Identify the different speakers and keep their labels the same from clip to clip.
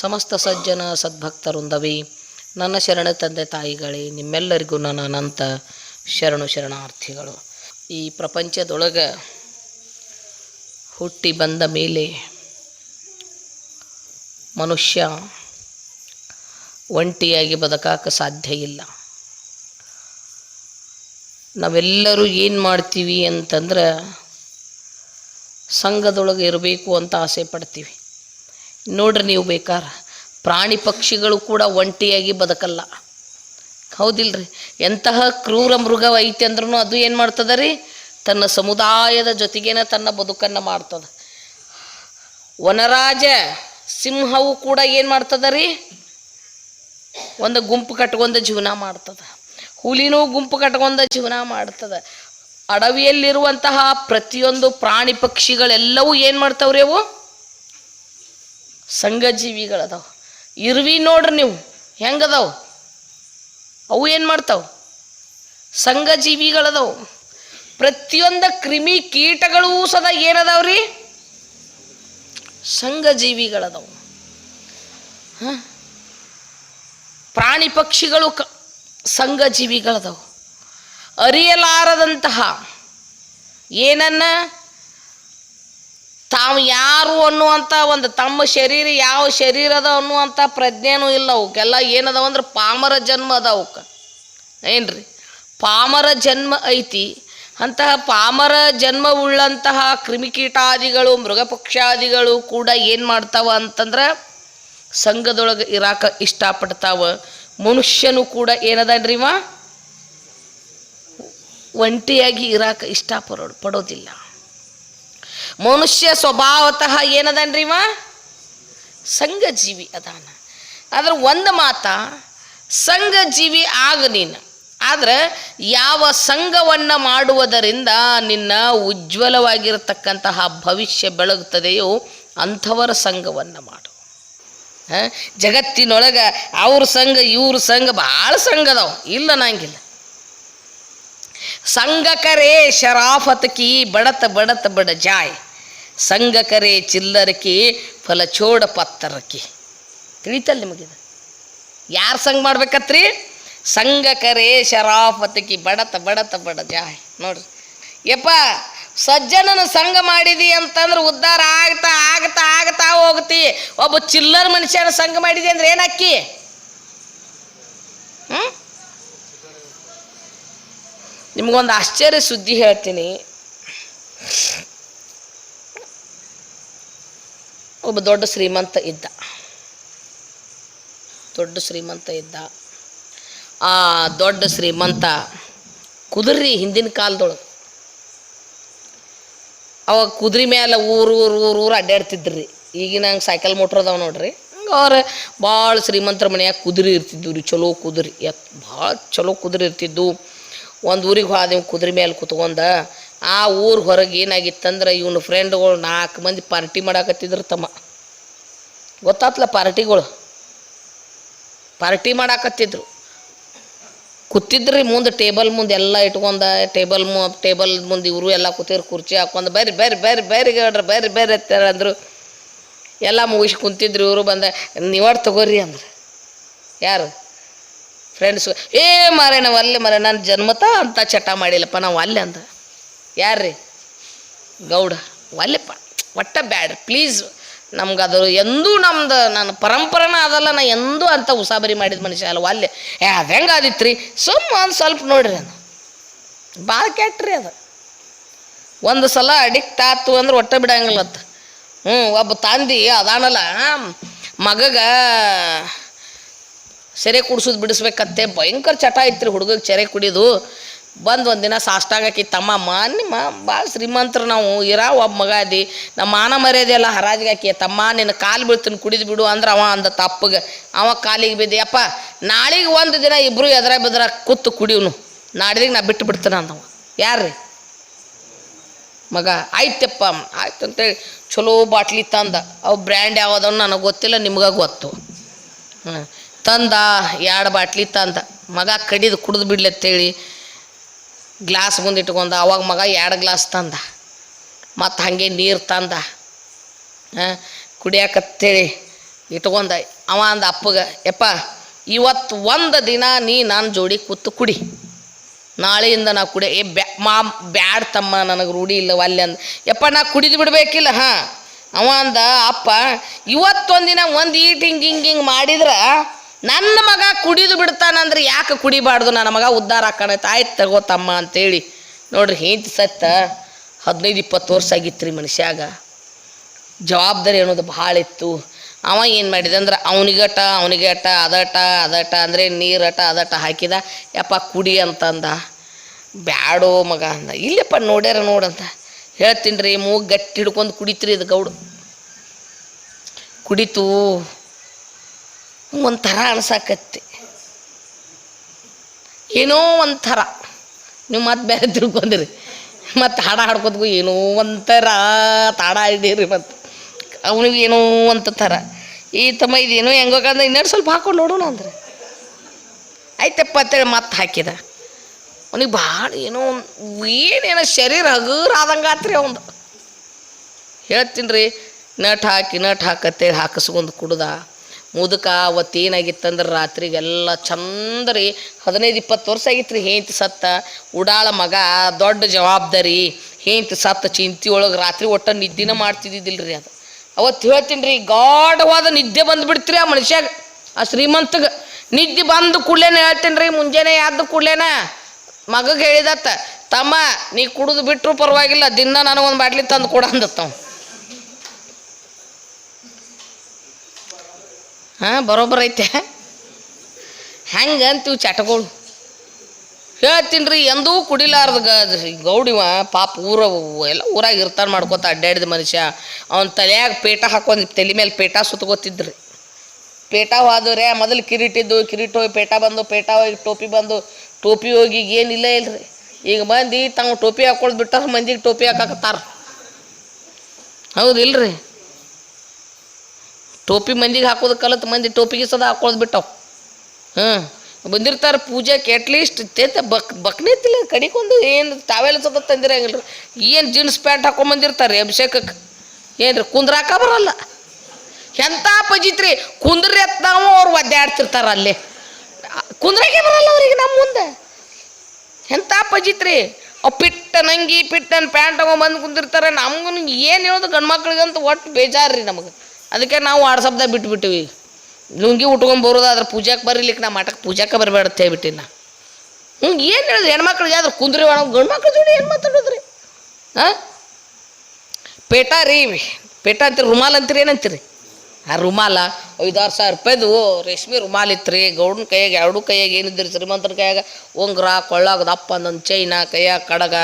Speaker 1: ಸಮಸ್ತ ಸಜ್ಜನ ಸದ್ಭಕ್ತರುಂದವಿ. ನನ್ನ ಶರಣ ತಂದೆ ತಾಯಿಗಳೇ, ನಿಮ್ಮೆಲ್ಲರಿಗೂ ನನ್ನ ಅನಂತ ಶರಣು ಶರಣಾರ್ಥಿಗಳು. ಈ ಪ್ರಪಂಚದೊಳಗೆ ಹುಟ್ಟಿ ಬಂದ ಮೇಲೆ ಮನುಷ್ಯ ಒಂಟಿಯಾಗಿ ಬದುಕಾಕ ಸಾಧ್ಯ ಇಲ್ಲ. ನಾವೆಲ್ಲರೂ ಏನು ಮಾಡ್ತೀವಿ ಅಂತಂದ್ರೆ ಸಂಘದೊಳಗೆ ಇರಬೇಕು ಅಂತ ಆಸೆ ಪಡ್ತೀವಿ. ನೋಡ್ರಿ ನೀವು ಬೇಕಾರ. ಪ್ರಾಣಿ ಪಕ್ಷಿಗಳು ಕೂಡ ಒಂಟಿಯಾಗಿ ಬದುಕಲ್ಲ. ಹೌದಿಲ್ರಿ? ಎಂತಹ ಕ್ರೂರ ಮೃಗವೈತಿ ಅಂದ್ರೂ ಅದು ಏನು ಮಾಡ್ತದ ರೀ ತನ್ನ ಸಮುದಾಯದ ಜೊತೆಗೇನ ತನ್ನ ಬದುಕನ್ನು ಮಾಡ್ತದ. ವನರಾಜ ಸಿಂಹವು ಕೂಡ ಏನು ಮಾಡ್ತದ ರೀ ಒಂದು ಗುಂಪು ಕಟ್ಕೊಂಡ ಜೀವನ ಮಾಡ್ತದ. ಹುಲಿನೂ ಗುಂಪು ಕಟ್ಕೊಂಡ ಜೀವನ ಮಾಡ್ತದ. ಅಡವಿಯಲ್ಲಿರುವಂತಹ ಪ್ರತಿಯೊಂದು ಪ್ರಾಣಿ ಪಕ್ಷಿಗಳೆಲ್ಲವೂ ಏನು ಮಾಡ್ತಾವ್ರಿ ಅವು? ಸಂಘಜೀವಿಗಳದಾವ. ಇರ್ವಿ ನೋಡ್ರಿ ನೀವು, ಹೆಂಗದಾವ? ಅವು ಏನು ಮಾಡ್ತಾವ? ಸಂಘಜೀವಿಗಳದಾವು. ಪ್ರತಿಯೊಂದು ಕ್ರಿಮಿ ಕೀಟಗಳೂ ಸದಾ ರೀ? ಸಂಘಜೀವಿಗಳದಾವು. ಹಾಂ? ಪ್ರಾಣಿ ಪಕ್ಷಿಗಳು ಕ ಸಂಘ ಸಂಘಜೀವಿಗಳದಾವು. ಅರಿಯಲಾರದಂತಹ ಏನನ್ನ? ತಾವು ಯಾರು ಅನ್ನುವಂಥ ಒಂದು ತಮ್ಮ ಶರೀರ ಯಾವ ಶರೀರ ಅದ ಅನ್ನುವಂಥ ಪ್ರಜ್ಞೆನೂ ಇಲ್ಲ ಅವಕ್ಕೆಲ್ಲ ಏನದಾವ ಅಂದ್ರೆ ಪಾಮರ ಜನ್ಮ ಅದ ಅವಕ್ಕೆ. ಏನ್ರಿ? ಪಾಮರ ಜನ್ಮ ಐತಿ. ಅಂತಹ ಪಾಮರ ಜನ್ಮ ಉಳ್ಳಂತಹ ಕ್ರಿಮಿಕೀಟಾದಿಗಳು, ಮೃಗಪಕ್ಷಾದಿಗಳು ಕೂಡ ಏನು ಮಾಡ್ತಾವ ಅಂತಂದ್ರೆ ಸಂಘದೊಳಗೆ ಇರಾಕ ಇಷ್ಟಪಡ್ತಾವ. ಮನುಷ್ಯನು ಕೂಡ ಏನದನ್ರಿ ಇವ? ಒಂಟಿಯಾಗಿ ಇರಾಕ ಇಷ್ಟಪಡೋ ಪಡೋದಿಲ್ಲ. ಮನುಷ್ಯ ಸ್ವಭಾವತಃ ಏನದನ್ರಿ ಇವ? ಸಂಘಜೀವಿ ಅದಾನ. ಆದ್ರೆ ಒಂದು ಮಾತ, ಸಂಘಜೀವಿ ಆಗ ನೀನು. ಆದ್ರೆ ಯಾವ ಸಂಘವನ್ನು ಮಾಡುವುದರಿಂದ ನಿನ್ನ ಉಜ್ವಲವಾಗಿರತಕ್ಕಂತಹ ಭವಿಷ್ಯ ಬೆಳಗುತ್ತದೆಯೋ ಅಂಥವರ ಸಂಘವನ್ನು ಮಾಡು. ಜಗತ್ತಿನೊಳಗೆ ಅವ್ರ ಸಂಘ, ಇವ್ರ ಸಂಘ ಭಾಳ ಸಂಘ ಅದಾವ. ಇಲ್ಲ ನಂಗಿಲ್ಲ. ಸಂಘಕರೇ ಶರಾಫತ್ ಕಿ ಬಡತ ಬಡತ ಬಡ ಜಾಯ್. ಸಂಘ ಕರೆ ಚಿಲ್ಲರಕಿ ಫಲಚೋಡ ಪತ್ತರಕಿ ತಿಳಿತಲ್ಲ ನಿಮಗಿದು? ಯಾರು ಸಂಘ ಮಾಡ್ಬೇಕತ್ರಿ? ಸಂಘ ಕರೆ ಶರಾಫತಕಿ ಬಡತ ಬಡತ ಬಡ ಜಾಯ್ ನೋಡ್ರಿ. ಯಪ್ಪ ಸಜ್ಜನನ ಸಂಘ ಮಾಡಿದಿ ಅಂತಂದ್ರೆ ಉದ್ಧಾರ ಆಗ್ತಾ ಆಗ್ತಾ ಆಗ್ತಾ ಹೋಗ್ತಿ. ಒಬ್ಬ ಚಿಲ್ಲರ್ ಮನುಷ್ಯನ ಸಂಘ ಮಾಡಿದಿ ಅಂದ್ರೆ ಏನಕ್ಕಿ? ನಿಮಗೊಂದು ಆಶ್ಚರ್ಯ ಸುದ್ದಿ ಹೇಳ್ತೀನಿ. ಒಬ್ಬ ದೊಡ್ಡ ಶ್ರೀಮಂತ ಇದ್ದ. ದೊಡ್ಡ ಶ್ರೀಮಂತ ಇದ್ದ. ಆ ದೊಡ್ಡ ಶ್ರೀಮಂತ ಕುದುರೆ ಹಿಂದಿನ ಕಾಲದೊಳಗೆ. ಅವಾಗ ಕುದುರೆ ಮೇಲೆ ಊರು ಊರು ಊರು ಊರು ಅಡ್ಡಾಡ್ತಿದ್ರಿ ಈಗಿನ ಹಂಗೆ ಸೈಕಲ್ ಮೋಟ್ರ್ ಅದಾವೆ ನೋಡ್ರಿ. ಹಂಗೆ ಅವ್ರು ಭಾಳ ಶ್ರೀಮಂತರ ಮನೆಯಾಗ ಕುದುರೆ ಇರ್ತಿದ್ವು ರೀ, ಚಲೋ ಕುದುರೆ. ಎತ್, ಭಾಳ ಚಲೋ ಕುದುರೆ ಇರ್ತಿದ್ದು ಒಂದು ಊರಿಗೆ ಹೋದೆವು ಕುದುರೆ ಮೇಲೆ ಕುತ್ಕೊಂಡ ಆ ಊರು ಹೊರಗೆ ಏನಾಗಿತ್ತಂದ್ರೆ ಇವನ ಫ್ರೆಂಡ್ಗಳು ನಾಲ್ಕು ಮಂದಿ ಪಾರ್ಟಿ ಮಾಡಾಕತ್ತಿದ್ರು ತಮ್ಮ. ಗೊತ್ತಾತ್ಲ ಪಾರ್ಟಿಗಳು ಪಾರ್ಟಿ ಮಾಡಾಕತ್ತಿದ್ರು. ಕೂತಿದ್ರಿ ಮುಂದೆ ಟೇಬಲ್ ಮುಂದೆ ಎಲ್ಲ ಇಟ್ಕೊಂಡ ಟೇಬಲ್ ಮು ಟೇಬಲ್ ಮುಂದೆ ಇವರು ಎಲ್ಲ ಕೂತಿದ್ರು, ಕುರ್ಚಿ ಹಾಕೊಂಡು ಬರ್ರಿ ಬರ್ರಿ ಬರ್ರಿ ಬೇರೆ ಹೇಳ್ರಿ ಬೇರೆ ಬೇರೆ ಅಂದರು. ಎಲ್ಲ ಮುಗಿಸಿ ಕುಂತಿದ್ರು ಇವರು ಬಂದ ನೀವಾಡ್ ತಗೋರಿ ಅಂದ್ರೆ. ಯಾರು? ಫ್ರೆಂಡ್ಸು ಏ ಮಾರೇ ನಾವು ಅಲ್ಲೇ ಮಾರೇ ನಾನು ಜನ್ಮತ ಅಂತ ಚಟ ಮಾಡಿಲ್ಲಪ್ಪ, ನಾವು ಅಲ್ಲಿ ಅಂದ. ಯಾರ್ರಿ? ಗೌಡ. ಒಲ್ಲೆಪ್ಪ. ಒಟ್ಟ ಬ್ಯಾಡ್ರಿ. ಪ್ಲೀಸ್ ನಮ್ಗೆ ಅದು ಎಂದೂ ನಮ್ದು ನನ್ನ ಪರಂಪರೆನ ಅದಲ್ಲ, ನಾ ಎಂದೂ ಅಂತ ಉಸಾಬರಿ ಮಾಡಿದ ಮನುಷ್ಯ ಅಲ್ಲ, ಒಲ್ಲೆ. ಏ, ಅದು ಹೆಂಗೆ ಆದಿತ್ತು ರೀ ಸುಮ್ಮ ಒಂದು ಸ್ವಲ್ಪ ನೋಡ್ರಿ ಅದು. ಭಾಳ ಕೆಟ್ಟ್ರಿ ಅದು. ಒಂದು ಸಲ ಅಡಿಕ್ಟ್ ಆತು ಅಂದ್ರೆ ಒಟ್ಟ ಬಿಡಂಗಿಲ್ಲತ್ತ ಹ್ಞೂ ಒಬ್ಬ ತಂದಿ ಅದಾನಲ್ಲ ಮಗಗ ಸೆರೆ ಕುಡಿಸೋದು ಬಿಡಿಸ್ಬೇಕಂತೆ, ಭಯಂಕರ ಚಟ ಐತ್ರಿ ಹುಡುಗಗೆ ಸೆರೆ ಕುಡಿದು. ಬಂದು ಒಂದು ದಿನ ಸಾಷ್ಟಾಗಕ್ಕೆ ತಮ್ಮ ನಿಮ್ಮ ಭಾಳ ಶ್ರೀಮಂತರು ನಾವು. ಇರ ಒಬ್ಬ ಮಗ ಅದಿ. ನಮ್ಮ ಮಾನ ಮರ್ಯಾದೆ ಎಲ್ಲ ಹರಾಜಿಗೆ ಹಾಕಿ. ತಮ್ಮ ನಿನ್ನ ಕಾಲು ಬೀಳ್ತೀನಿ, ಕುಡಿದು ಬಿಡು ಅಂದ್ರೆ ಅವ ಅಂದ ತಪ್ಪಗೆ. ಅವ ಕಾಲಿಗೆ ಬಿದ್ದೆ. ಅಪ್ಪ, ನಾಳೆಗೆ ಒಂದು ದಿನ ಇಬ್ಬರು ಎದ್ರ ಬೆದ್ರ ಕೂತು ಕುಡಿವ್ನು ನಾಡಿದಿಗೆ ನಾ ಬಿಟ್ಟು ಬಿಡ್ತಾನೆ ಅಂದವ. ಯಾರ್ರಿ? ಮಗ, ಆಯ್ತಪ್ಪ. ಆಯ್ತು ಅಂತೇಳಿ ಚಲೋ ಬಾಟ್ಲಿ ತಂದ. ಅವು ಬ್ರ್ಯಾಂಡ್ ಯಾವುದನ್ನು ನನಗೆ ಗೊತ್ತಿಲ್ಲ, ನಿಮ್ಗೆ ಗೊತ್ತು. ತಂದ ಎರಡು ಬಾಟ್ಲಿ ತಂದ. ಮಗ ಕಡಿದು ಕುಡಿದು ಬಿಡ್ಲಿ ಅಂತೇಳಿ. ಗ್ಲಾಸ್ ಮುಂದೆ ಇಟ್ಕೊಂಡ ಅವಾಗ ಮಗ ಎರಡು ಗ್ಲಾಸ್ ತಂದ. ಮತ್ತು ಹಾಗೆ ನೀರು ತಂದ. ಕುಡಿಯಾಕತ್ತೇಳಿ ಇಟ್ಕೊಂಡ. ಅವ ಅಂದ ಅಪ್ಪಗ, ಯಪ್ಪ, ಇವತ್ತು ಒಂದು ದಿನ ನೀ ನಾನು ಜೋಡಿ ಕೂತು ಕುಡಿ. ನಾಳೆಯಿಂದ ನಾ ಕುಡಿ, ಏ ಬ್ಯಾ, ಮಾ, ಬ್ಯಾಡ್ ತಮ್ಮ, ನನಗೆ ರೂಢಿ ಇಲ್ಲ ಅಲ್ಲಿ ಅಂದ. ಯಪ್ಪ, ನಾ ಕುಡಿದು ಬಿಡಬೇಕಿಲ್ಲ, ಹಾಂ. ಅವ ಅಂದ, ಅಪ್ಪ ಇವತ್ತೊಂದಿನ ಒಂದು ಈಟ್ ಹಿಂಗೆ ಹಿಂಗೆ ಹಿಂಗೆ ಮಾಡಿದ್ರೆ ನನ್ನ ಮಗ ಕುಡಿದು ಬಿಡ್ತಾನಂದ್ರೆ ಯಾಕೆ ಕುಡಿಬಾರ್ದು? ನನ್ನ ಮಗ ಉದ್ಧಾರ ಆಕಣೈತೆ ಆಯ್ತು ತಗೋತಮ್ಮ ಅಂತೇಳಿ. ನೋಡ್ರಿ ಹೆಂಡ್ತಿ ಸತ್ತ ಹದಿನೈದು, ಇಪ್ಪತ್ತು ವರ್ಷ ಆಗಿತ್ತು ರೀ ಮನುಷ್ಯಾಗ. ಜವಾಬ್ದಾರಿ ಅನ್ನೋದು ಭಾಳ ಇತ್ತು. ಅವ ಏನು ಮಾಡಿದೆ ಅಂದ್ರೆ ಅವನಿಗಟ ಅವನಿಗೆ ಅಟ ಅದಟ ಅದಟ ಅಂದರೆ ನೀರಟ, ಅದಟ ಹಾಕಿದ. ಯಪ್ಪ ಕುಡಿ ಅಂತಂದ. ಬ್ಯಾಡೋ ಮಗ ಅಂದ. ಇಲ್ಲಪ್ಪ ನೋಡ್ಯಾರ ನೋಡಂತ ಹೇಳ್ತೀನಿ ರೀ, ಮೂಗು ಗಟ್ಟಿ ಹಿಡ್ಕೊಂಡು ಕುಡಿತ್ರಿ ಇದು ಗೌಡು. ಕುಡಿತು ಒಂಥರ ಅನ್ಸಾಕತ್ತಿ. ಏನೋ ಒಂಥರ. ನೀವು ಮತ್ತೆ ಬೇರೆ ತಿಳ್ಕೊಂಡಿರಿ ಮತ್ತು ಹಾಡ ಹಾಡ್ಕೋದ್ಗೂ ಏನೋ ಒಂಥರ ತಾಡ ಹಿಡೀರಿ ಮತ್ತು. ಅವನಿಗೆ ಏನೋ ಅಂತ ಥರ. ಈ ತಮ್ಮ ಇದೇನೋ ಹೆಂಗೋಕಂದ್ರೆ ಇನ್ನೆರಡು ಸ್ವಲ್ಪ ಹಾಕೊಂಡು ನೋಡೋಣ ಅಂದ್ರೆ. ಆಯ್ತಪ್ಪ ಅಂತೇಳಿ ಮತ್ತೆ ಹಾಕಿದ. ಅವನಿಗೆ ಭಾಳ ಏನೋ ಏನೇನೋ ಶರೀರ ಹಗುರ ಆದಂಗೆ ಆತ್ರಿ ಅವಂದು. ಹೇಳ್ತೀನಿ ರೀ ನಟ್ ಹಾಕಿ ನಟ್ ಹಾಕತ್ತೇಳಿ ಹಾಕಿಸ್ಕೊಂಡು ಕುಡ್ದ. ಮುದುಕ ಅವತ್ತು ಏನಾಗಿತ್ತಂದ್ರೆ ರಾತ್ರಿಗೆಲ್ಲ ಚಂದ ರೀ ಹದಿನೈದು, ಇಪ್ಪತ್ತು ವರ್ಷ ಆಗಿತ್ತು ರೀ ಹೆಂಡ್ತಿ ಸತ್ತ. ಉಡಾಳ ಮಗ ದೊಡ್ಡ ಜವಾಬ್ದಾರಿ. ಹೇಂತ ಸತ್ತ ಚಿಂತೆ ಒಳಗೆ ರಾತ್ರಿ ಒಟ್ಟ ನಿದ್ದಿನ ಮಾಡ್ತಿದ್ದಿದ್ದಿಲ್ಲ ರೀ ಅದು. ಅವತ್ತು ಹೇಳ್ತೀನಿ ರೀ ಗಾಢವಾದ ನಿದ್ದೆ ಬಂದುಬಿಡ್ತೀರಿ ಆ ಮನುಷ್ಯಾಗ, ಆ ಶ್ರೀಮಂತಗೆ. ನಿದ್ದೆ ಬಂದು ಕೂಡ್ಲೇನ ಹೇಳ್ತೀನಿ ರೀ ಮುಂಜಾನೆ ಯಾವ್ದು ಕೂಡ್ಲೇನ. ಮಗಗೆ ಹೇಳಿದತ್ತ, ತಮ್ಮ ನೀ ಕುಡಿದು ಬಿಟ್ಟರು ಪರವಾಗಿಲ್ಲ, ದಿನ ನನಗೊಂದು ಬಾಟ್ಲಿ ತಂದು ಕೊಡ ಅಂದತ್ತವ ಹಾಂ, ಬರೋಬ್ಬರ ಐತೆ. ಹೆಂಗೆ ಅಂತೀವಿ ಚಟಗಳು. ಹೇಳ್ತೀನಿ ರೀ ಎಂದೂ ಕುಡಿಲಾರ್ದ ಗೌಡಿವ ಪಾಪ ಊರ ಎಲ್ಲ ಊರಾಗ ಇರ್ತಾನೆ ಮಾಡ್ಕೊತ ಅಡ್ಡಾಡಿದ ಮನುಷ್ಯ. ಅವನ ತಲೆಯಾಗ ಪೇಟ ಹಾಕೊಂಡು ತಲೆ ಮೇಲೆ ಪೇಟ ಸುತ್ತಗೋತಿದ್ರಿ ಪೇಟ ಹೋದ್ರೆ, ಮೊದಲು ಕಿರೀಟಿದ್ದು ಕಿರೀಟ ಹೋಗಿ ಪೇಟ ಬಂದು, ಪೇಟ ಹೋಗಿ ಟೋಪಿ ಬಂದು, ಟೋಪಿ ಹೋಗಿ ಈಗ ಏನಿಲ್ಲ ಇಲ್ರಿ. ಈಗ ಮಂದಿ ತಾವು ಟೋಪಿ ಹಾಕೊಳ್ದ ಮಂದಿಗೆ ಟೋಪಿ ಹಾಕಾಕತ್ತಾರ. ಹೌದು ಇಲ್ರಿ. ಟೋಪಿ ಮಂದಿಗೆ ಹಾಕೋದು ಕಲತ್ ಮಂದಿ ಟೋಪಿಗೆ ಸದಾ ಹಾಕೊಳ್ಳೋದು ಬಿಟ್ಟವು. ಹಾಂ, ಬಂದಿರ್ತಾರೆ ಪೂಜೆಗೆ ಅಟ್ಲೀಸ್ಟ್ ತೇತ ಬಕ್ ಬಕ್ನೇತಿಲ್ಲ ಕಡಿಕೊಂಡು ಏನು ತಾವೆಲ್ಲ ಸದ ತಂದಿರಂಗಿಲ್ಲ ಏನು ಜೀನ್ಸ್ ಪ್ಯಾಂಟ್ ಹಾಕೊಂಬಂದಿರ್ತಾರೆ ಅಭಿಷೇಕಕ್ಕೆ ಏನ್ರಿ ಕುಂದ್ರಾಕ ಬರಲ್ಲ. ಎಂಥ ಪಜಿತ್ರಿ ಕುಂದ್ರ ಅತ್ ನಾವು ಅವ್ರು ಒದ್ದಾಡ್ತಿರ್ತಾರೆ ಅಲ್ಲಿ. ಕುಂದ್ರಾಕೆ ಬರಲ್ಲ ಅವ್ರಿಗೆ ನಮ್ಮ ಮುಂದೆ. ಎಂಥ ಪಜಿತ್ರಿ ಅವ್ ಪಿಟ್ಟ ನಂಗಿ, ಪಿಟ್ಟನ್ ಪ್ಯಾಂಟ್ ತಗೊಂಬಂದು ಕುಂದಿರ್ತಾರೆ ನಮಗೂ ಏನು ಹೇಳೋದು ಗಂಡ್ಮಕ್ಳಿಗಂತ ಒಟ್ಟು ಬೇಜಾರು ರೀ ನಮಗೆ. ಅದಕ್ಕೆ ನಾವು ವಾಟ್ಸಪ್ದಾಗ ಬಿಟ್ಬಿಟ್ಟಿವಿ. ಲುಂಗಿ ಉಟ್ಕೊಂಡ್ ಬರೋದಾದ್ರೆ ಪೂಜಾಕ್ಕೆ ಬರೀಲಿಕ್ಕೆ ನಾ ಮಠಕ್ಕೆ ಪೂಜಾಕ್ಕೆ ಬರಬೇಡ ಅಂತ ನಾ. ಹ್ಞೂ ಏನು ಹೇಳಿದ್ರು ಹೆಣ್ಮಕ್ಳಿಗೆ ಆದ್ರೆ ಕುಂದ್ರಿ ಒಣ ಗಂಡು ಮಕ್ಳು ಜೋಡಿ ಏನು ಮಾತಾಡೋದ್ರಿ? ಹಾಂ ಪೇಟ ರೀ, ಪೇಟ ಅಂತೀರಿ, ರುಮಾಲ್ ಅಂತೀರಿ ಏನಂತೀರಿ ಆ ರುಮಾಲ, ಐದಾರು ಸಾವಿರ ರೂಪಾಯ್ದು ರೇಷ್ಮೆ ರುಮಾಲ್ ಇತ್ತು ರೀ ಗೌಡನ ಕೈಯಾಗ, ಎರಡು ಕೈಯಾಗ, ಏನಿದ್ರಿ ಶ್ರೀಮಂತನ ಕೈಯಾಗ, ಉಂಗ್ರ ಕೊಳ್ಳಾಗ ದಪ್ಪ ಅಂದೊಂದು ಚೈನ ಕೈಯಾಗ, ಕಡಗ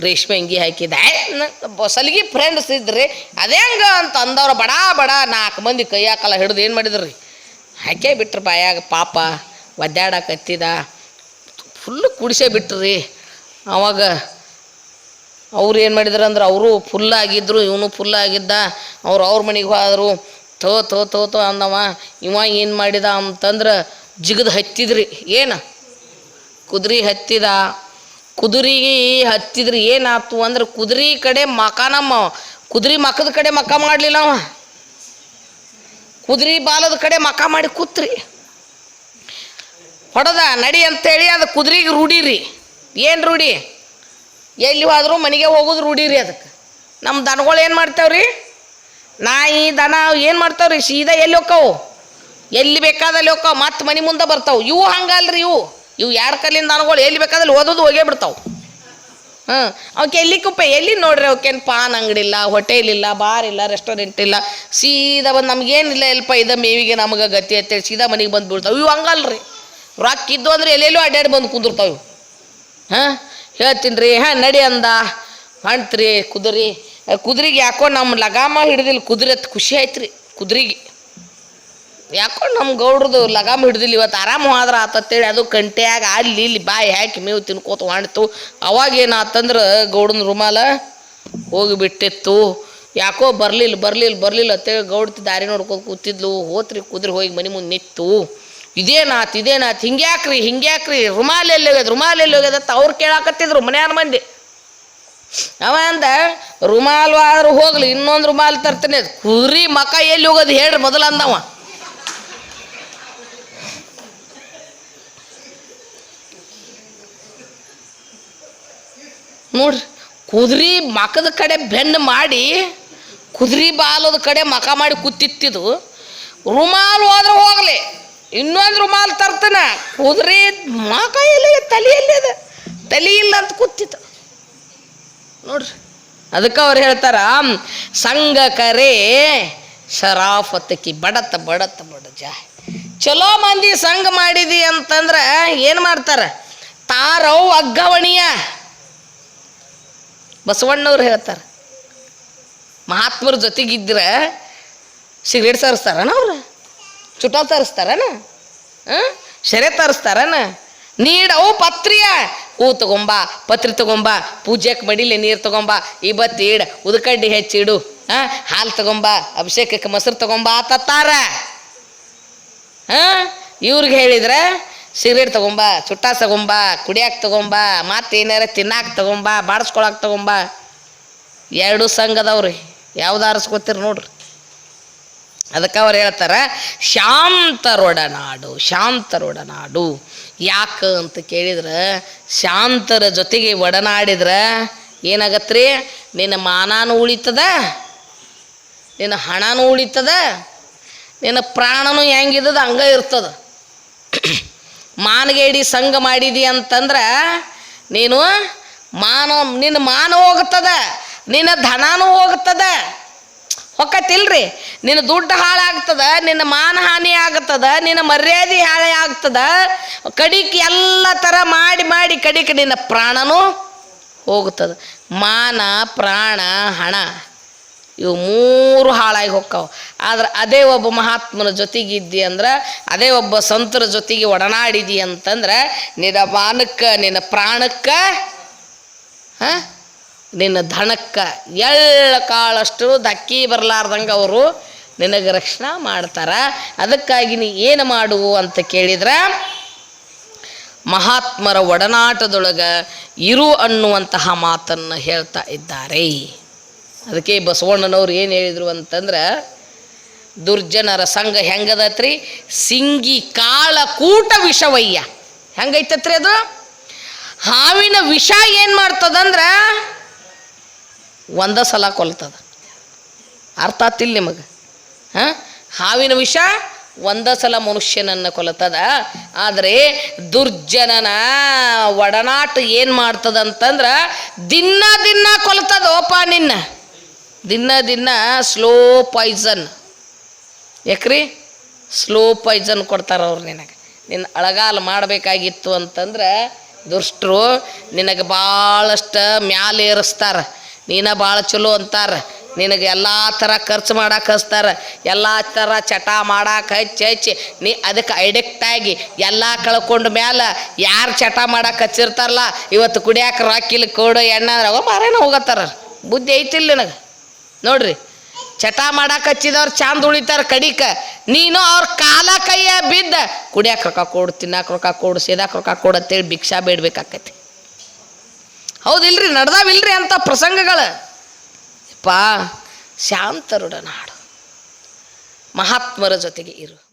Speaker 1: ರೇಷ್ಮೆ ಅಂಗಿ ಹಾಕಿದ ಸಲಿಗೆ ಫ್ರೆಂಡ್ಸ್ ಇದ್ರಿ ಅದೇ ಹಂಗ ಅಂತ ಅಂದವ್ರು ಬಡ ಬಡ ನಾಲ್ಕು ಮಂದಿ ಕೈಯಾಕಲ್ಲ ಹಿಡಿದು ಏನು ಮಾಡಿದ್ರಿ? ಹಾಕೇ ಬಿಟ್ರಿ ಬಾಯಾಗ ಪಾಪ ಒದ್ದಾಡಕತ್ತಿದ ಫುಲ್ಲು ಕುಡಿಸೇ ಬಿಟ್ರಿ. ಅವಾಗ ಅವ್ರು ಏನು ಮಾಡಿದ್ರು ಅಂದ್ರೆ ಅವರು ಫುಲ್ಲಾಗಿದ್ದರು ಇವನು ಫುಲ್ಲಾಗಿದ್ದ ಅವ್ರು ಅವ್ರ ಮನೆಗೆ ಹೋದರು. ತೋ ತೋ ತೋ ತೋ ಅಂದವ. ಇವ ಏನು ಮಾಡಿದ ಅಂತಂದ್ರೆ ಜಿಗದು ಹತ್ತಿದ್ರಿ. ಏನು? ಕುದುರೆ ಹತ್ತಿದ. ಕುದುರೆಗೆ ಹತ್ತಿದ್ರೆ ಏನಾಯ್ತು ಅಂದ್ರೆ ಕುದುರೆ ಕಡೆ ಮಕ ನಮ್ಮ ಕುದುರೆ ಮಕದ ಕಡೆ ಮಕ ಮಾಡಲಿಲ್ಲ ಅವ. ಕುದುರೆ ಬಾಲದ ಕಡೆ ಮಕ ಮಾಡಿ ಕೂತ್ರಿ. ಹೊಡೆದ, ನಡಿ ಅಂತೇಳಿ ಅದು ಕುದುರೆಗೆ ರೂಢಿರಿ. ಏನು ರೂಢಿ? ಎಲ್ಲಿ ಹೋದ್ರೂ ಮನೆಗೆ ಹೋಗೋದು ರೂಢಿರಿ ಅದಕ್ಕೆ. ನಮ್ಮ ದನಗಳು ಏನು ಮಾಡ್ತಾವ್ರಿ? ನಾಯಿ, ದನ ಏನು ಮಾಡ್ತಾವ್ರಿ? ಸೀದಾ ಎಲ್ಲಿ ಹೋಕ್ಕವು? ಎಲ್ಲಿ ಬೇಕಾದಲ್ಲಿ ಹೋಕ್ಕವು? ಮತ್ತೆ ಮನೆ ಮುಂದೆ ಬರ್ತಾವೆ. ಇವು ಹಂಗಲ್ರಿ ಇವು. ಇವು ಯಾರ ಕಲ್ಲಿಂದ ದನಗಳು ಎಲ್ಲಿ ಬೇಕಾದಲ್ಲಿ ಓದೋದು ಹೋಗೇ ಬಿಡ್ತಾವೆ. ಹಾಂ ಅವಕ್ಕೆ ಎಲ್ಲಿ ಕುಪ್ಪೆ, ಎಲ್ಲಿ ನೋಡ್ರಿ ಅವಕ್ಕೇನು ಪಾನ್ ಅಂಗಡಿ ಇಲ್ಲ ಹೋಟೆಲ್ ಇಲ್ಲ, ಬಾರ್ ಇಲ್ಲ ರೆಸ್ಟೋರೆಂಟ್ ಇಲ್ಲ, ಸೀದಾ ಬಂದು ನಮಗೇನಿಲ್ಲ ಎಲ್ಪ ಇದ ಮೇವಿಗೆ ನಮಗೆ ಗತಿ ಅಂತೇಳಿ ಸೀದಾ ಮನೆಗೆ ಬಂದು ಬಿಡ್ತಾವೆ ಇವು ಹಂಗಲ್ರಿ. ರೊಕ್ಕ ಇದ್ದು ಅಂದ್ರೆ ಎಲ್ಲೆಲ್ಲೋ ಅಡ್ಡಾಡಿ ಬಂದು ಕುಂದಿರ್ತಾವೆ ಇವು. ಹಾಂ ಹೇಳ್ತೀನಿ ರೀ ಹಾಂ, ನಡಿ ಅಂದ. ಹೊಂಟ್ರಿ ಕುದುರಿ. ಕುದುರೆಗೆ ಯಾಕೋ ನಮ್ಮ ಲಗಾಮ ಹಿಡಿದಿಲ್ಲ ಕುದುರೆ ಖುಷಿ ಆಯ್ತು ರೀ ಕುದುರೆಗೆ. ಯಾಕೋ ನಮ್ಮ ಗೌಡ್ರದು ಲಗಾಮ್ ಹಿಡ್ದಿಲ್ಲ, ಇವತ್ತು ಆರಾಮ ಆದ್ರೆ ಆತತ್ತೇಳಿ ಅದು ಕಂಟ್ಯಾಗ ಅಲ್ಲಿ ಇಲ್ಲಿ ಬಾಯಿ ಹಾಕಿ ಮೇವು ತಿನ್ಕೋತ ಮಾಡ್ತು ಅವಾಗ ಏನಾತಂದ್ರೆ ಗೌಡನ ರುಮಾಲ ಹೋಗಿಬಿಟ್ಟಿತ್ತು ಯಾಕೋ ಬರಲಿಲ್ಲ ಬರಲಿಲ್ಲ ಬರಲಿಲ್ಲ ಅಂತೇಳಿ ಗೌಡ್ತಿ ದಾರಿ ನೋಡ್ಕೊಂಡು ಕೂತಿದ್ಲು. ಹೋತ್ರಿ, ಕುದುರೆ ಹೋಗಿ ಮನೆ ಮುಂದೆ ನಿಂತು. ಇದೇನಾತ್ ಇದೇನಾತ್, ಹಿಂಗ್ಯಾಕ್ರಿ ಹಿಂಗ್ಯಾಕ್ರಿ, ರುಮಾಲ್ ಎಲ್ಲಿ ಹೋಗ್ಯದ, ರುಮಾಲ್ ಎಲ್ಲಿ ಹೋಗ್ಯದ ಅಂತ ಅವ್ರು ಕೇಳಾಕತ್ತಿದ್ರು ಮನೆಯಾರ ಮಂದಿ. ಅವ ಅಂದ ರುಮಾಲ್ ಆದ್ರೂ ಹೋಗ್ಲಿ, ಇನ್ನೊಂದು ರುಮಾಲ್ ತರ್ತಾನೆ ಕುರಿ ಮಕ ಎಲ್ಲಿ ಹೋಗೋದು ಹೇಳ್ರಿ ಮೊದಲು ಅಂದವ ನೋಡ್ರಿ, ಕುದುರೆ ಮಕದ ಕಡೆ ಬೆನ್ನು ಮಾಡಿ, ಕುದುರೆ ಬಾಲದ ಕಡೆ ಮಕ ಮಾಡಿ ಕೂತಿತ್ತಿದು. ರುಮಾಲು ಹೋದ್ರೆ ಹೋಗಲಿ, ಇನ್ನೊಂದು ರುಮಾಲ್ ತರ್ತಾನ. ಕುದುರೆ ಮಕ ಎಲ್ಲಿ, ತಲೆ ಎಲ್ಲಿ ಅದ? ತಲೆ ಇಲ್ಲ ಅಂತ ಕೂತಿತ್ತು. ನೋಡ್ರಿ, ಅದಕ್ಕೆ ಅವ್ರು ಹೇಳ್ತಾರ, ಸಂಘ ಕರೆ ಶರಾಫತಕಿ ಬಡತ ಬಡತ, ಬಡ ಜಾ ಚಲೋ ಮಂದಿ ಸಂಘ ಮಾಡಿದಿ ಅಂತಂದ್ರೆ ಏನು ಮಾಡ್ತಾರ? ತಾರವ್ ಅಗ್ಗವಣಿಯ. ಬಸವಣ್ಣವ್ರು ಹೇಳ್ತಾರೆ. ಮಹಾತ್ಮರ ಜೊತೆಗಿದ್ರೆ ಸಿಗರೇಟ್ ತರಿಸ್ತಾರನ ಅವ್ರು? ಚುಟ ತರಿಸ್ತಾರನ ಹಾಂ? ಶರೆ ತರಿಸ್ತಾರನ? ನೀಡವು ಪತ್ರಿಯ. ಹೂ ತಗೊಂಬ, ಪತ್ರಿ ತಗೊಂಬ ಪೂಜೆಗೆ ಮಡಿಲಿ ನೀರು ತಗೊಂಬ ಇವತ್ತು ಇಡ ಉದಕಡ್ಡಿ ಹೆಚ್ಚಿಡು, ಹಾಂ? ಹಾಲು ತಗೊಂಬ, ಅಭಿಷೇಕಕ್ಕೆ ಮೊಸರು ತಗೊಂಬ ತತ್ತಾರ ಹಾಂ? ಇವ್ರಿಗೆ ಹೇಳಿದ್ರೆ ಸಿಗರೇಟ್ ತಗೊಂಬ ಸುಟ್ಟ ತಗೊಂಬ, ಕುಡಿಯಾಕ ತಗೊಂಬ ಮತ್ತೆ ಏನಾರ ತಿನ್ನಾಕ ತಗೊಂಬ, ಬಾಡಿಸ್ಕೊಳಕ್ ತಗೊಂಬ. ಎರಡು ಸಂಘದವ್ರಿ ಯಾವ್ದು ಆರಿಸ್ಕೊತೀರಿ ನೋಡ್ರಿ. ಅದಕ್ಕೆ ಅವ್ರು ಹೇಳ್ತಾರೆ ಶಾಂತರೊಡನಾಡು ಶಾಂತರೊಡನಾಡು ಯಾಕೆ ಅಂತ ಕೇಳಿದ್ರೆ, ಶಾಂತರ ಜೊತೆಗೆ ಒಡನಾಡಿದ್ರೆ, ಏನಾಗತ್ರಿ? ನಿನ್ನ ಮಾನಾನು ಉಳಿತದ, ನಿನ್ನ ಹಣನೂ ಉಳಿತದ, ನಿನ್ನ ಪ್ರಾಣನೂ ಹೆಂಗಿದ್ದದ ಹಂಗೆ ಇರ್ತದ. ಮಾನಗೇಡಿ ಸಂಘ ಮಾಡಿದಿ ಅಂತಂದ್ರೆ ನೀನು ಮಾನ ನಿನ್ನ ಮಾನ ಹೋಗ್ತದ, ನಿನ್ನ ಧನಾನು ಹೋಗ್ತದ. ಹೊಕ್ಕತಿಲ್ರಿ? ನಿನ್ನ ದುಡ್ಡು ಹಾಳಾಗ್ತದ, ನಿನ್ನ ಮಾನ ಹಾನಿ ಆಗ್ತದ, ನಿನ್ನ ಮರ್ಯಾದೆ ಹಾಳೆ ಆಗ್ತದ. ಕಡಿಕ್ ಎಲ್ಲ ಥರ ಮಾಡಿ ಮಾಡಿ ಕಡಿಕ್ ನಿನ್ನ ಪ್ರಾಣನೂ ಹೋಗ್ತದ. ಮಾನ, ಪ್ರಾಣ, ಹಣ. ಇವು ಮೂರು ಹಾಳಾಗಿ ಹೊಕ್ಕಾವ ಆದ್ರೆ ಅದೇ ಒಬ್ಬ ಮಹಾತ್ಮನ ಜೊತೆಗಿದ್ದಿ ಅಂದ್ರೆ, ಅದೇ ಒಬ್ಬ ಸಂತರ ಜೊತೆಗೆ ಒಡನಾಡಿದಿ ಅಂತಂದ್ರೆ ನಿನ್ನ ಮಾನಕ್ಕೆ ನಿನ್ನ ಪ್ರಾಣಕ್ಕ, ಹಾಂ? ನಿನ್ನ ಧನಕ್ಕ ಎಳ್ಳ ಕಾಳಷ್ಟು ಧಕ್ಕಿ ಬರಲಾರ್ದಂಗೆ ಅವರು ನಿನಗೆ ರಕ್ಷಣೆ ಮಾಡ್ತಾರೆ. ಅದಕ್ಕಾಗಿ ನೀ ಏನು ಮಾಡು ಅಂತ ಕೇಳಿದ್ರೆ, ಮಹಾತ್ಮರ ಒಡನಾಟದೊಳಗೆ ಇರು ಅನ್ನುವಂತಹ ಮಾತನ್ನು ಹೇಳ್ತಾ ಇದ್ದಾರೆ. ಅದಕ್ಕೆ ಬಸವಣ್ಣನವ್ರು ಏನು ಹೇಳಿದರು ಅಂತಂದ್ರೆ, ದುರ್ಜನರ ಸಂಘ ಹೆಂಗದತ್ರಿ? ಸಿಂಗಿ ಕಾಳ ಕೂಟ ವಿಷವಯ್ಯ. ಹೆಂಗೈತತ್ರಿ ಅದು? ಹಾವಿನ ವಿಷ ಏನು ಮಾಡ್ತದಂದ್ರೆ, ಒಂದ ಸಲ ಕೊಲ್ತದ. ಅರ್ಥ ಆತಿಲ್ಲ ನಿಮಗೆ? ಹಾಂ? ಹಾವಿನ ವಿಷ ಒಂದ ಸಲ ಮನುಷ್ಯನನ್ನು ಕೊಲತದ. ಆದರೆ ದುರ್ಜನನ ಒಡನಾಟ ಏನು ಮಾಡ್ತದಂತಂದ್ರೆ, ದಿನ ದಿನ ಕೊಲ್ತದ ಓಪಾ ನಿನ್ನ. ದಿನ ದಿನ ಸ್ಲೋ ಪಾಯ್ಸನ್ ಯಾಕ್ರಿ? ಸ್ಲೋ ಪಾಯ್ಸನ್ ಕೊಡ್ತಾರೆ ಅವ್ರು ನಿನಗೆ. ನಿನ್ನ ಅಳಗಾಲ ಮಾಡಬೇಕಾಗಿತ್ತು ಅಂತಂದ್ರೆ ದುಷ್ಟರು ನಿನಗೆ ಭಾಳಷ್ಟು ಮ್ಯಾಲೆ ಏರಿಸ್ತಾರೆ. ನೀನ ಭಾಳ ಚಲೋ ಅಂತಾರೆ. ನಿನಗೆ ಎಲ್ಲ ಥರ ಖರ್ಚು ಮಾಡಕ್ಕೆ ಹಚ್ತಾರೆ. ಎಲ್ಲ ಥರ ಚಟ ಮಾಡಕ್ಕೆ ಹಚ್ಚಿ ಹಚ್ಚಿ ನೀ ಅದಕ್ಕೆ ಅಡಿಕ್ಟ್ ಆಗಿ ಎಲ್ಲ ಕಳ್ಕೊಂಡ ಮ್ಯಾಲ ಯಾರು ಚಟ ಮಾಡಕ್ಕೆ ಹಚ್ಚಿರ್ತಾರಲ್ಲ, ಇವತ್ತು ಕುಡಿಯಾಕ ರಾಕಿಲಿ ಕೊಡು ಎಣ್ಣೆ ಅಂದ್ರೆ ಅವ ಮಾರೇನ ಹೋಗತ್ತಾರ. ಬುದ್ಧಿ ಐತಿಲ್ಲ ನಿನಗೆ. ನೋಡ್ರಿ, ಚಟ ಮಾಡಕ್ಕೆ ಹಚ್ಚಿದವ್ರು ಚಂದ ಉಳಿತಾರ ಕಡಿಕ, ನೀನು ಅವ್ರ ಕಾಲ ಕೈಯ ಬಿದ್ದ, ಕುಡಿಯಾಕ ರೊಕ್ಕ ಕೊಡು, ತಿನ್ನಾಕ ರೊಕ್ಕ ಕೊಡು, ಸೇದಾಕ ರೊಕ್ಕ ಕೊಡು ಅಂತೇಳಿ ಭಿಕ್ಷಾ ಬೇಡ್ಬೇಕಾಕೈತಿ. ಹೌದಿಲ್ರಿ, ನಡ್ದಾವಿಲ್ರಿ ಅಂತ ಪ್ರಸಂಗಗಳು. ಪಾ ಶಾಂತರುಡ ನಾಡು. ಮಹಾತ್ಮರ ಜೊತೆಗೆ ಇರು.